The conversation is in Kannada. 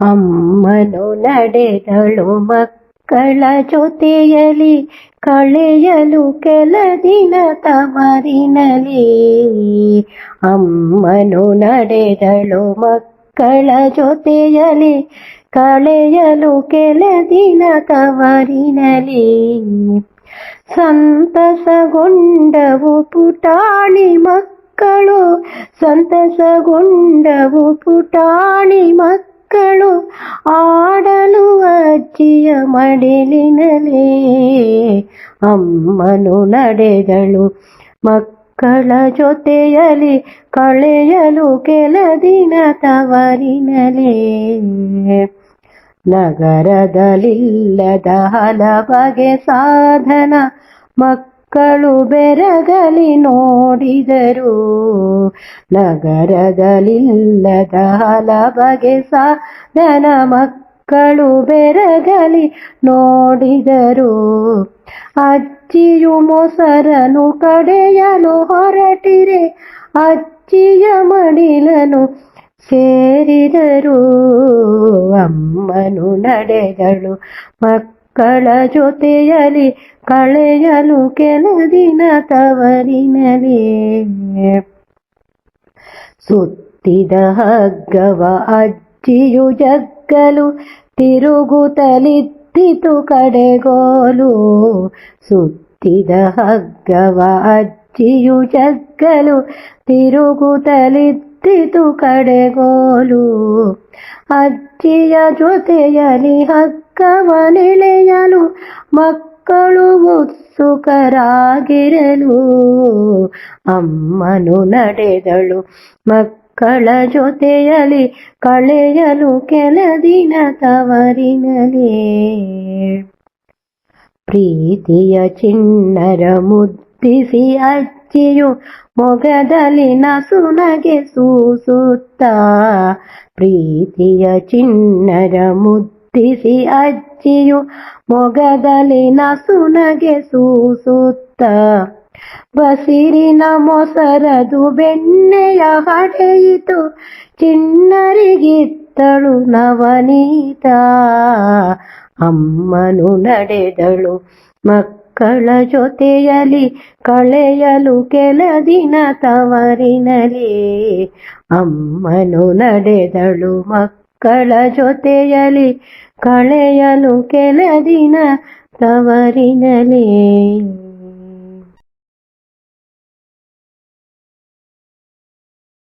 ಅಮ್ಮನು ನಡೆದಳು ಮಕ್ಕಳ ಜೊತೆಯಲಿ ಕಳೆಯಲು ಕೆಲ ದಿನ ತಮರಿನಲಿ ಅಮ್ಮನು ನಡೆದಳು ಮಕ್ಕಳ ಜೊತೆಯಲಿ ಕಳೆಯಲು ಕೆಲ ದಿನ ತವರಿನಲಿ ಸಂತಸಗೊಂಡವು ಪುಟಾಣಿ ಮಕ್ಕಳು ಸಂತಸಗೊಂಡವು ಪುಟಾಣಿ ಮಕ್ಕಳು ಆಡಲು ಅಜ್ಜಿಯ ಮಡಿಲಿನಲೇ ಅಮ್ಮನು ನಡೆದಳು ಮಕ್ಕಳ ಜೊತೆಯಲಿ ಕಳೆಯಲು ಕೆಲ ದಿನ ತವರಿನಲೇ ನಗರದಲ್ಲಿಲ್ಲದ ಹಲಬಗೆ ಸಾಧನ ಮಕ್ಕಳು ಬೆರಗಲಿ ನೋಡಿದರು. ನಗರದಲ್ಲಿಲ್ಲದ ಹಲಬಗೆ ಸಾಧನ ಮಕ್ಕಳು ಬೆರಗಲಿ ನೋಡಿದರು. ಅಜ್ಜಿಯು ಮೊಸರನು ಕಡೆಯಲು ಹೊರಟಿರೆ, ಅಜ್ಜಿಯ ಮಡಿಲನು ಸೇರಿದರು. ಅಮ್ಮನು ನಡೆಗಳು ಮಕ್ಕಳ ಜೊತೆಯಲಿ ಕಳೆಯಲು ಕೆಲ ದಿನ ತವರಿನಲೇ ಸುತ್ತಿದ ಹಗ್ಗವ ಅಜ್ಜಿಯು ಜಗ್ಗಲು, ತಿರುಗುತ್ತಲಿದ್ದಿತು ಕಡೆಗೋಲು. ಸುತ್ತಿದ ಹಗ್ಗವ ಅಜ್ಜಿಯು ಜಗ್ಗಲು, ತಿರುಗುತ್ತಲಿದ್ದಿತು ಕಡೆಗೋಲು. ಅಜ್ಜಿಯ ಜೊತೆಯಲಿ ಹಗ್ಗವನೆಳೆಯಲು ಮಕ್ಕಳು ಉತ್ಸುಕರಾಗಿರಲು. ಅಮ್ಮನು ನಡೆದಳು ಮಕ್ಕಳ ಜೊತೆಯಲ್ಲಿ ಕಳೆಯಲು ಕೆಲ ದಿನ ತವರಿನಲೇ ಪ್ರೀತಿಯ ಚಿಣ್ಣರ ಮುದ್ದಿಸಿ ಅಜ್ಜಿಯು ಮೊಗದಲ್ಲಿ ನಸುನಗೆ ಸೂಸುತ್ತ. ಪ್ರೀತಿಯ ಚಿಣ್ಣರ ಮುದ್ದಿಸಿ ಅಜ್ಜಿಯು ಮೊಗದಲ್ಲಿ ನಸುನಗೆ ಸೂಸುತ್ತ. ಬಸಿರಿನ ಮೊಸರದು ಬೆಣ್ಣೆಯ ಹಡೆಯಿತು, ಚಿಣ್ಣರಿಗಿತ್ತಳು ನವನೀತ. ಅಮ್ಮನು ನಡೆದಳು ಮಕ್ಕಳ ಜೊತೆಯಲಿ ಕಳೆಯಲು ಕೆಲ ದಿನ ತವರಿನಲಿ ಅಮ್ಮನು ನಡೆದಳು ಮಕ್ಕಳ ಜೊತೆಯಲಿ ಕಳೆಯಲು ಕೆಲ ದಿನ ತವರಿನಲಿ